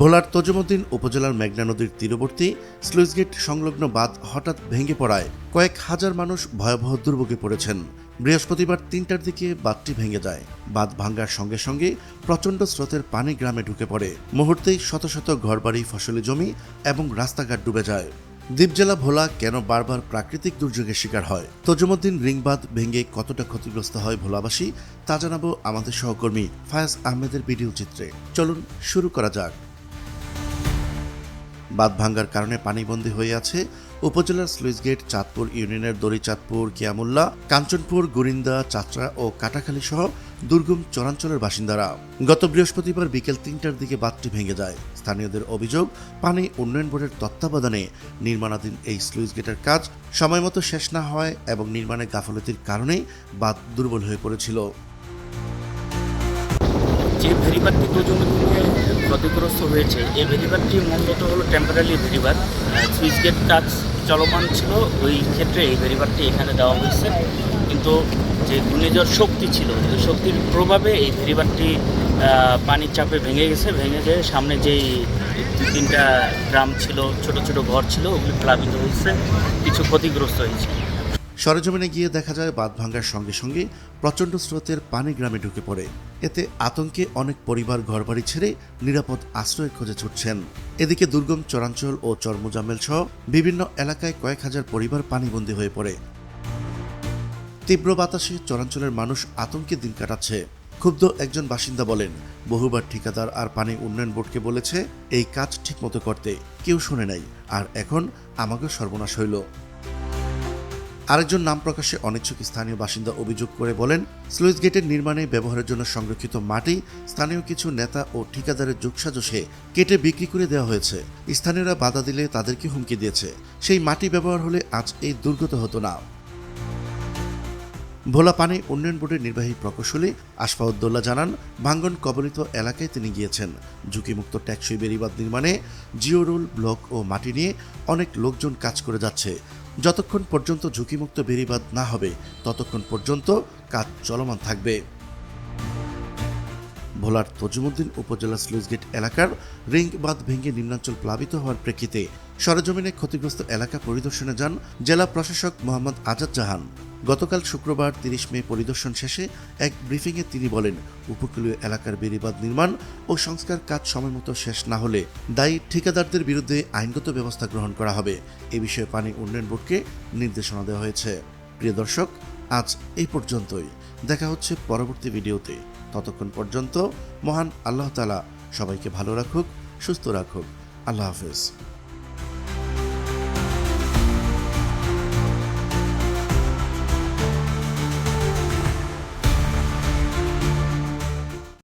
ভোলার তজুমুদ্দিন উপজেলার মেঘনা নদীর তীরবর্তী স্লুইসগেট সংলগ্ন বাঁধ হঠাৎ ভেঙে পড়ায় কয়েক হাজার মানুষ ভয়াবহ দুর্ভোগে পড়েছেন। বৃহস্পতিবার তিনটার দিকে বাঁধটি ভেঙে যায়। বাঁধ ভাঙ্গার সঙ্গে সঙ্গে প্রচণ্ড স্রোতের পানি গ্রামে ঢুকে পড়ে। মুহূর্তেই শত শত ঘরবাড়ি, ফসলি জমি এবং রাস্তাঘাট ডুবে যায়। দ্বীপ জেলা ভোলা কেন বারবার প্রাকৃতিক দুর্যোগের শিকার হয়? তজুমুদ্দিন রিংবাদ ভেঙে কতটা ক্ষতিগ্রস্ত হয় ভোলাবাসী তা জানাব আমাদের সহকর্মী ফায়াজ আহমেদের ভিডিও চিত্রে। চলুন শুরু করা যাক। বাঁধ ভাঙ্গার কারণে পানিবন্দী হয়ে আছে উপজেলার স্লুইসগেট, চাঁদপুর ইউনিয়নের দড়িচাঁদপুর কিয়ামুল্লা, কাঞ্চনপুর, গুরিন্দা, চাচড়া ও কাটাখালী সহ দুর্গম চরাঞ্চলের বাসিন্দারা। গত বৃহস্পতিবার বিকেল তিনটার দিকে বাঁধটি ভেঙে যায়। স্থানীয়দের অভিযোগ, পানি উন্নয়ন বোর্ডের তত্ত্বাবধানে নির্মাণাধীন এই স্লুইস গেটের কাজ সময়মতো শেষ না হয় এবং নির্মাণের গাফলতির কারণেই বাঁধ দুর্বল হয়ে পড়েছিল। যে ভেরিবারটি দুজনকে ক্ষতিগ্রস্ত হয়েছে এই ভেরিবারটি মূলত হলো টেম্পোরারি ভেরিবার সুইচ গেট কাজ চলমান ছিল ওই ক্ষেত্রে এই ভেরিবারটি এখানে দেওয়া হয়েছে। কিন্তু যে ঘূর্ণিঝড় শক্তি ছিল ওই শক্তির প্রভাবে এই ভেরিবারটি আহ, পানির চাপে ভেঙে গেছে। ভেঙে যেয়ে সামনে যেই দু তিনটা গ্রাম ছিল ছোট ছোট ঘর ছিল ওগুলি প্লাবিত হয়েছে কিছু ক্ষতিগ্রস্ত হয়েছে। সরেজমিনে গিয়ে দেখা যায় বাঁধ ভাঙ্গার সঙ্গে সঙ্গে প্রচণ্ড স্রোতের পানি গ্রামে ঢুকে পড়ে। এতে আতঙ্কে অনেক পরিবার ঘরবাড়ি ছেড়ে নিরাপদ আশ্রয় খোঁজে ছুটছেন। এদিকে দুর্গম চরাঞ্চল ও চরমুজামেল সহ বিভিন্ন এলাকায় কয়েক হাজার পরিবার পানিবন্দী হয়ে পড়ে। তীব্র বাতাসে চরাঞ্চলের মানুষ আতঙ্কে দিন কাটাচ্ছে। ক্ষুব্ধ একজন বাসিন্দা বলেন, বহুবার ঠিকাদার আর পানি উন্নয়ন বোর্ডকে বলেছে, এই কাজ ঠিকমতো করতে। কেউ শুনে নাই, আর এখন আমাকে সর্বনাশ হইল। আরেকজন নাম প্রকাশে অনিচ্ছুক স্থানীয় বাসিন্দা অভিযোগ করে বলেন স্লুইস গেটের নির্মাণে ব্যবহারের জন্য সংরক্ষিত মাটি, স্থানীয় কিছু নেতা ও ঠিকাদারের যোগসাজশে কেটে বিক্রি করে দেওয়া হয়েছে। স্থানীয়রা বাধা দিলে তাদেরকে হুমকি দিয়েছে। সেই মাটি ব্যবহার হলে আজ এই দুর্গত হতো না। ভোলা পানি উন্নয়ন বোর্ডের নির্বাহী প্রকৌশলী আশফাউদ্দোল্লা জানান, ভাঙ্গন কবলিত এলাকায় তিনি গিয়েছেন। ঝুঁকিমুক্ত ট্যাক্সই বেরিবাদ নির্মাণে জিও রোল, ব্লক ও মাটি নিয়ে অনেক লোকজন কাজ করে যাচ্ছে। যতক্ষণ পর্যন্ত ঝুঁকিমুক্ত বেড়িবাঁধ না হবে, ততক্ষণ পর্যন্ত কাজ চলমান থাকবে। ভোলার তজুমুদ্দিন উপজেলা স্লুইসগেট এলাকার রিং বাঁধ ভেঙে নিম্নাঞ্চল প্লাবিত হওয়ার প্রেক্ষিতে সরেজমিনে ক্ষতিগ্রস্ত এলাকা পরিদর্শনে যান জেলা প্রশাসক মোহাম্মদ আজাদ জাহান। গতকাল শুক্রবার তিরিশ মে পরিদর্শন শেষে এক ব্রিফিংয়ে তিনি বলেন, উপকূলীয় এলাকার বেড়িবাঁধ নির্মাণ ও সংস্কার কাজ সময়মতো শেষ না হলে দায়ী ঠিকাদারদের বিরুদ্ধে আইনগত ব্যবস্থা গ্রহণ করা হবে। এ বিষয়ে পানি উন্নয়ন বোর্ডকে নির্দেশনা দেওয়া হয়েছে। প্রিয় দর্শক, আজ এই পর্যন্তই। দেখা হচ্ছে পরবর্তী ভিডিওতে। ততক্ষণ পর্যন্ত মহান আল্লাহ তালা সবাইকে ভালো রাখুক, সুস্থ রাখুক। আল্লাহ হাফেজ।